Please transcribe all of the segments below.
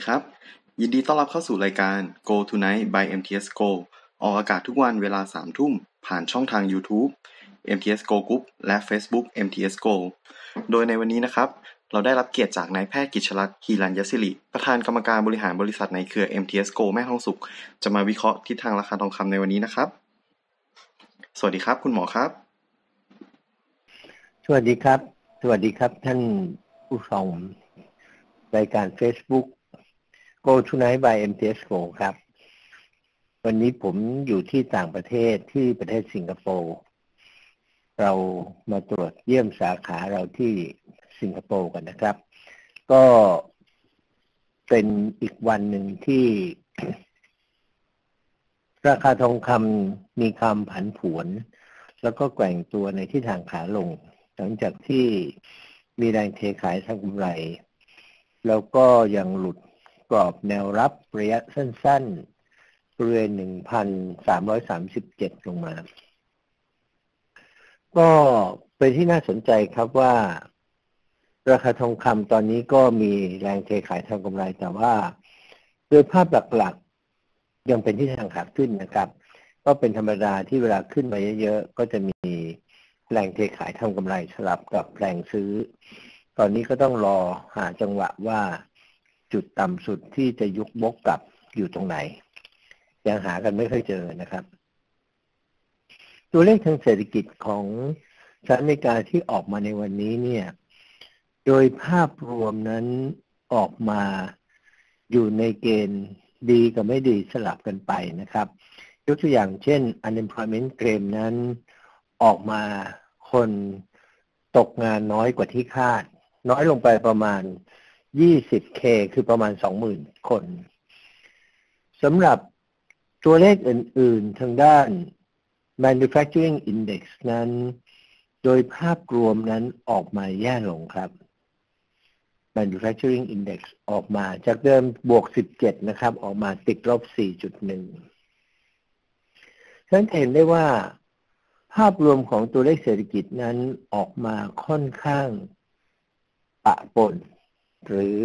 ดีครับ ยินดีต้อนรับเข้าสู่รายการ Go Tonight by MTS Go ออกอากาศทุกวันเวลา 3 ทุ่ม ผ่านช่องทาง YouTube MTS Go Group และ Facebook MTS Go โดยในวันนี้นะครับ เราได้รับเกียรติจากนายแพทย์กิจลักษณ์ฮีรัญยศิริ ประธานกรรมการบริหารบริษัทในเครือ MTS Go แม่ทองสุข จะมาวิเคราะห์ทิศทางราคาทองคำในวันนี้นะครับ สวัสดีครับ คุณหมอครับ สวัสดีครับ สวัสดีครับท่านผู้ชมรายการ Facebook Go Tonight by MTS Go ครับ วันนี้ผมอยู่ที่ต่างประเทศที่ประเทศสิงคโปร์เรามาตรวจเยี่ยมสาขาเราที่สิงคโปร์กันนะครับ ก็เป็นอีกวันหนึ่งที่ ราคาทองคำมีความผันผวน แล้วก็แกว่งตัวในที่ทางขาลง หลังจากที่มีแรงเทขายทางกำไร แล้วก็ยังหลุด กรอบแนวรับระยะสั้น ๆ บริเวณ 1,337 ลงมา ก็เป็นที่น่าสนใจครับว่า ราคาทองคำตอนนี้ก็มีแรงเทขายทางกำไร แต่ว่าโดยภาพหลักๆ ยังเป็นที่ทางขาขึ้นนะครับ ก็เป็นธรรมดาที่เวลาขึ้นมาเยอะๆ ก็จะมีแรงเทขายทำกำไรสลับกับแรงซื้อ ตอนนี้ก็ต้องรอหาจังหวะว่า จุดต่ำสุดที่จะยุกบกกับอยู่ตรงไหน ยังหากันไม่ค่อยเจอนะครับ ตัวเลขทางเศรษฐกิจของสหรัฐอเมริกาที่ออกมาในวันนี้เนี่ย โดยภาพรวมนั้นออกมาอยู่ในเกณฑ์ดีกับไม่ดีสลับกันไปนะครับ ยกตัวอย่างเช่น unemployment claim นั้นออกมาคนตกงานน้อยกว่าที่คาด น้อยลงไปประมาณ 20k คือประมาณ 20,000 คนสำหรับตัวเลขอื่น ๆ ทางด้าน manufacturing index นั้น โดยภาพรวมนั้นออกมาแย่ลงครับ manufacturing index ออกมาจากเดิมบวก 17 นะครับ ออกมาติดลบ 4.1ฉะนั้นเห็นได้ว่า ภาพรวมของตัวเลขเศรษฐกิจนั้นออกมาค่อนข้างปะปน หรือ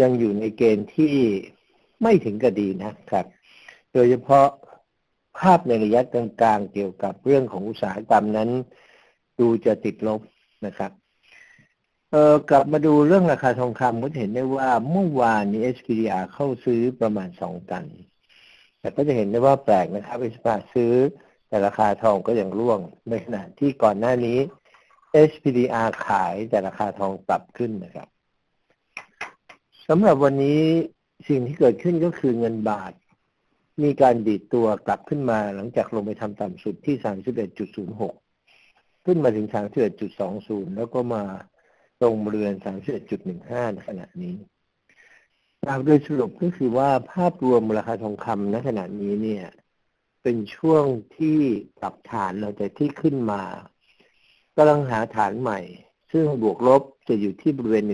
ยังอยู่ในเกณฑ์ที่ไม่ถึงกระดีนะครับ โดยเฉพาะภาพในระยะกลางๆเกี่ยวกับเรื่องของอุตสาหกรรมนั้น ดูจะติดลบนะครับเออกลับมาดูเรื่องราคาทองคำก็เห็นได้ว่าเมื่อวานนี้ SPDR เข้าซื้อประมาณสองตัน แต่ก็จะเห็นได้ว่าแปลกนะครับ SPDR ซื้อแต่ราคาทองก็ยังร่วงในขณะที่ก่อนหน้านี้ HPDR ขายแต่ราคาทองปรับขึ้นนะครับ สำหรับวันนี้สิ่งที่เกิดขึ้นก็คือเงินบาท มีการดีดตัวกลับขึ้นมาหลังจากลงไปทำต่ำสุดที่ 31.06 ขึ้นมาถึง 31.20 แล้วก็มาตรงบริเวณ31.15 ในขณะนี้ตามโดยสรุปก็คือว่าภาพรวมราคาทองคำณขณะนี้เนี่ย เป็นช่วงที่ปรับฐานเราจะที่ขึ้นมากำลังหาฐานใหม่ ซึ่งบวกลบจะอยู่ที่บริเวณ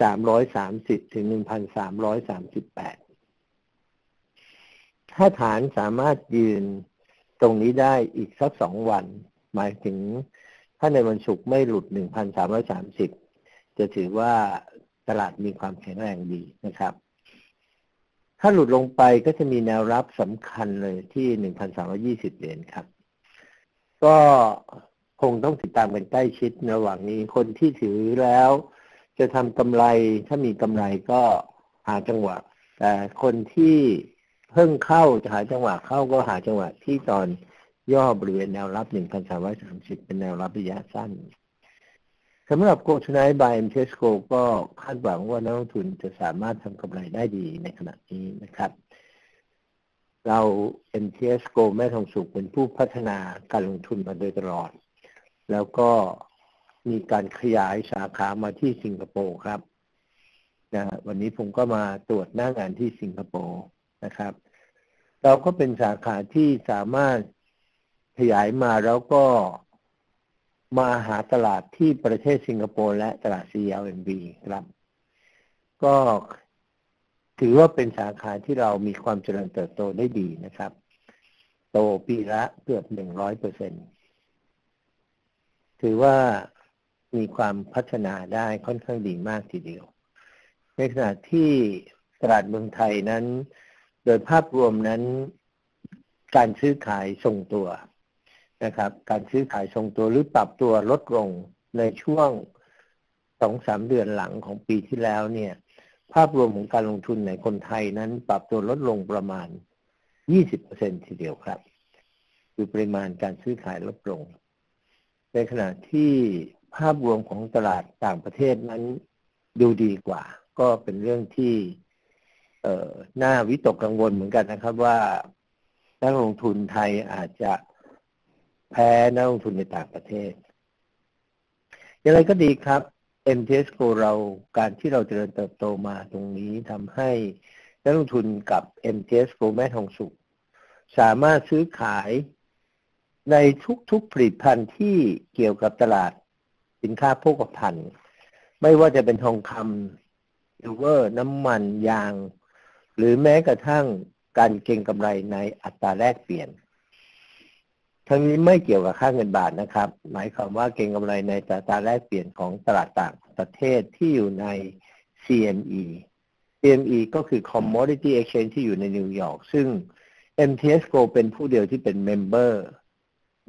1,330ถึง1,338ถ้าฐานสามารถยืนตรงนี้ได้อีกสักสองวัน หมายถึงถ้าในวันศุกร์ไม่หลุด1,330จะถือว่าตลาดมีความแข็งแรงดีนะครับ ถ้าหลุดลงไปก็จะมีแนวรับสำคัญเลยที่1,320เหรียญครับ ก็คงต้องติดตามกันใกล้ชิดระหว่างนี้คนที่ถือแล้ว จะทำกำไรถ้ามีกำไรก็หาจังหวะ แต่คนที่เพิ่งเข้าจะหาจังหวะเข้าก็หาจังหวะที่ตอนย่อบริเวณแนวรับ 1,330 เป็นแนวรับระยะสั้นสำหรับโกชไนบายเอ็มเทสโกก็คาดหวังว่านักลงทุนจะสามารถทำกำไรได้ดีในขณะนี้นะครับ เรา MTS Go แม่ทองสุขเป็นผู้พัฒนาการลงทุนมาโดยตลอด แล้วก็ มีการขยายสาขามาที่สิงคโปร์ครับนะวันนี้ผมก็มาตรวจหน้างานที่สิงคโปร์นะครับ เราก็เป็นสาขาที่สามารถขยายมาแล้วก็มาหาตลาดที่ประเทศสิงคโปร์และตลาด CLMB ครับ ก็ถือว่าเป็นสาขาที่เรามีความเจริญเติบโตได้ดีนะครับ โตปีละเกือบหนึ่งร้อยเปอร์เซ็นถือว่า มีความพัฒนาได้ค่อนข้างดีมากทีเดียว ในขณะที่ตลาดเมืองไทยนั้น โดยภาพรวมนั้น การซื้อขายทรงตัวนะครับ การซื้อขายทรงตัวหรือปรับตัวลดลงในช่วงสองสามเดือนหลังของปีที่แล้วเนี่ย ภาพรวมของการลงทุนในคนไทยนั้น ปรับตัวลดลงประมาณ 20%ทีเดียวครับ คือปริมาณการซื้อขายลดลง ในขณะที่ ภาพรวมของตลาดต่างประเทศนั้นดูดีกว่า ก็เป็นเรื่องที่ เอ่อน่าวิตกกังวลเหมือนกันนะครับ ว่านักลงทุนไทยอาจจะแพ้นักลงทุนในต่างประเทศ อย่างไรก็ดีครับ MTS Go เราการที่เราเจริญเติบโตมาตรงนี้ทำให้นักลงทุนกับ MTS Go แม่ทองสุข สามารถซื้อขายในทุกๆผลิตภัณฑ์ที่เกี่ยวกับตลาด สินค้าโภคภัณฑ์ไม่ว่าจะเป็นทองคำซิลเวอร์ น้ำมันยาง หรือแม้กระทั่งการเก็งกำไรในอัตราแลกเปลี่ยน ทั้งนี้ไม่เกี่ยวกับค่าเงินบาทนะครับ หมายความว่าเก็งกำไรในอัตราแลกเปลี่ยนของตลาดต่างประเทศที่อยู่ใน CME CME ก็คือ Commodity Exchange ที่อยู่ในนิวยอร์กซึ่ง MTS Go เป็นผู้เดียวที่เป็นเมมเบอร์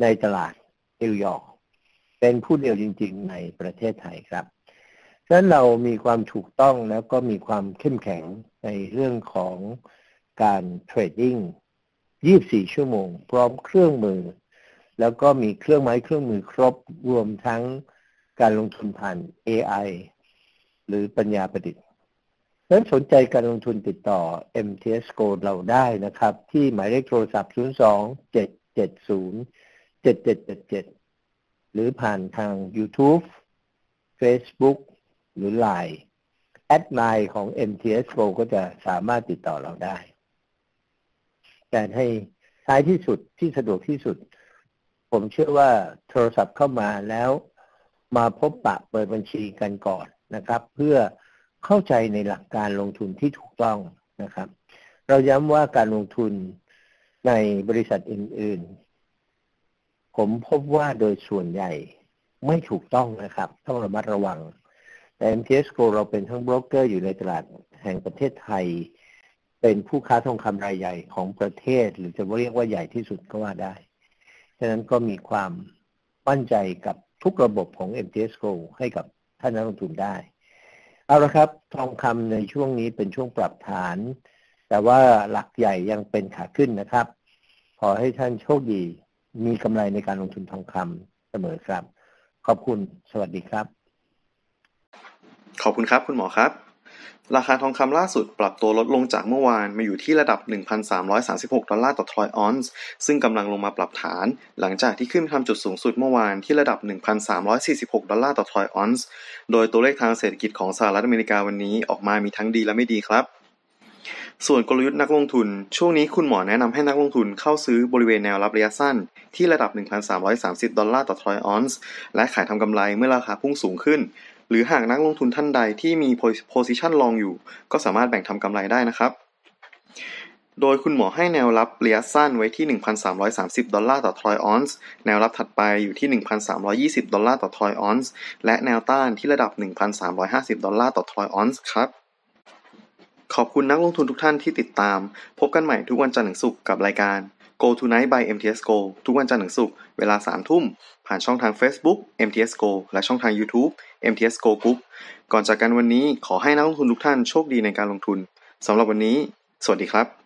ในตลาดนิวยอร์ก เป็นผู้เดียวจริง ๆ ในประเทศไทยครับฉะนั้นเรามีความถูกต้องแล้วก็มีความเข้มแข็งในเรื่องของการเทรดดิ้ง 24 ชั่วโมง พร้อมเครื่องมือ แล้วก็มีเครื่องไม้เครื่องมือครบรวมทั้งการลงทุนผ่าน AI หรือปัญญาประดิษฐ์นั้นสนใจการลงทุนติดต่อ MTS Go เราได้นะครับ ที่หมายเลขโทรศัพท์ 02 770 7777 หรือผ่านทาง YouTube Facebook หรือ Line แอดไลน์ของ MTS Go ก็จะสามารถติดต่อเราได้ แต่ให้ท้ายที่สุดที่สะดวกที่สุด ผมเชื่อว่าโทรศัพท์เข้ามาแล้วมาพบปะเปิดบัญชีกันก่อนนะครับ เพื่อเข้าใจในหลักการลงทุนที่ถูกต้องนะครับ เราย้ำว่าการลงทุนในบริษัทอื่น ผมพบว่าโดยส่วนใหญ่ไม่ถูกต้องนะครับ ต้องระมัดระวัง แต่ MTS Go เราเป็นทั้งโบรกเกอร์อยู่ในตลาดแห่งประเทศไทย เป็นผู้ค้าทองคำรายใหญ่ของประเทศ หรือจะเรียกว่าใหญ่ที่สุดก็ว่าได้ ฉะนั้นก็มีความมั่นใจกับทุกระบบของ MTS Go ให้กับท่านนักลงทุนได้ เอาละครับ ทองคำในช่วงนี้เป็นช่วงปรับฐาน แต่ว่าหลักใหญ่ยังเป็นขาขึ้นนะครับ ขอให้ท่านโชคดี มีกำไรในการลงทุนทองคำเสมอครับ ขอบคุณสวัสดีครับ ขอบคุณครับคุณหมอครับ ราคาทองคำล่าสุดปรับตัวลดลงจากเมื่อวานมาอยู่ที่ระดับ 1,336 ดอลลาร์ต่อทรอยออนซ์ซึ่งกำลังลงมาปรับฐาน หลังจากที่ขึ้นทำจุดสูงสุดเมื่อวานที่ระดับ 1,346 ดอลลาร์ต่อทรอยออนซ์โดยตัวเลขทางเศรษฐกิจของสหรัฐอเมริกาวันนี้ออกมามีทั้งดีและไม่ดีครับ ส่วนกลยุทธ์นักลงทุน ช่วงนี้คุณหมอแนะนำให้นักลงทุนเข้าซื้อบริเวณแนวรับระยะสั้น ที่ระดับ 1,330 ดอลลาร์ต่อทรอยออนซ์ และขายทำกำไรเมื่อราคาพุ่งสูงขึ้น หรือหากนักลงทุนท่านใดที่มีโพซิชันลองอยู่ ก็สามารถแบ่งทำกำไรได้นะครับ โดยคุณหมอให้แนวรับระยะสั้นไว้ที่ 1,330 ดอลลาร์ต่อทรอยออนซ์ แนวรับถัดไปอยู่ที่ 1,320 ดอลลาร์ต่อทรอยออนซ์ และแนวต้านที่ระดับ 1,350 ดอลลาร์ต่อทรอยออนซ์ครับ ขอบคุณนักลงทุนทุกท่านที่ติดตาม พบกันใหม่ทุกวันจันทร์ถึงศุกร์กับรายการ Go Tonight by MTS Go ทุกวันจันทร์ถึงศุกร์เวลา3ทุ่ม ผ่านช่องทาง Facebook MTS Go และช่องทาง YouTube MTS Go Group ก่อนจากกันวันนี้ขอให้นักลงทุนทุกท่านโชคดีในการลงทุนสำหรับวันนี้ สวัสดีครับ